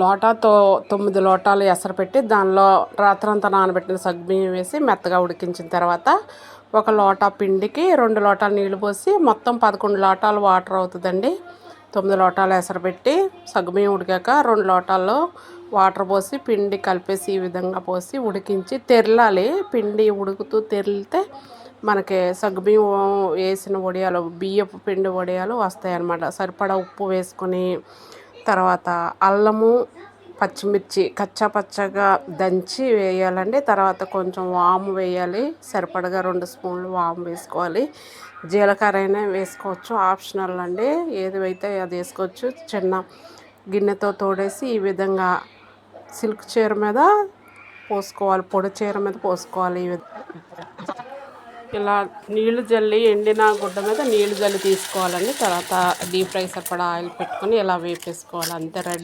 లోటాతో తొమ్మిది లోటాలు ఎసరు పెట్టి దానిలో రాత్రంతా నానబెట్టిన సగ్బియ్యం వేసి మెత్తగా ఉడికించిన తర్వాత ఒక లోటా పిండికి రెండు లోటాలు నీళ్ళు పోసి మొత్తం పదకొండు లోటాలు వాటర్ అవుతుందండి. తొమ్మిది లోటాలు ఎసరు పెట్టి సగ్గుబియ్యం ఉడికాక రెండు లోటాల్లో వాటర్ పోసి పిండి కలిపేసి ఈ విధంగా పోసి ఉడికించి తెరలాలి. పిండి ఉడుకుతూ తెరిలితే మనకి సగ్గుబియ్యం వేసిన వడియాలు బియ్యపు పిండి వడియాలు వస్తాయి అన్నమాట సరిపడా ఉప్పు వేసుకొని తర్వాత అల్లము పచ్చిమిర్చి కచ్చా పచ్చగా దంచి వేయాలండి. తర్వాత కొంచెం వాము వేయాలి. సరిపడగా రెండు స్పూన్లు వాము వేసుకోవాలి. జీలకర్ర అయినా వేసుకోవచ్చు. ఆప్షనల్ అండి. ఏది అయితే అది వేసుకోవచ్చు. చిన్న గిన్నెతో తోడేసి ఈ విధంగా సిల్క్ చీర మీద పోసుకోవాలి. పొడి చీర మీద పోసుకోవాలి ఈ విధంగా ఇలా నీళ్ళు జల్లి ఎండిన గుడ్డ మీద నీళ్ళు జల్లి తీసుకోవాలండి. తర్వాత డీప్ ఫ్రై సరిపడా ఆయిల్ పెట్టుకొని ఇలా వేపేసుకోవాలి. అంతే రెడీ.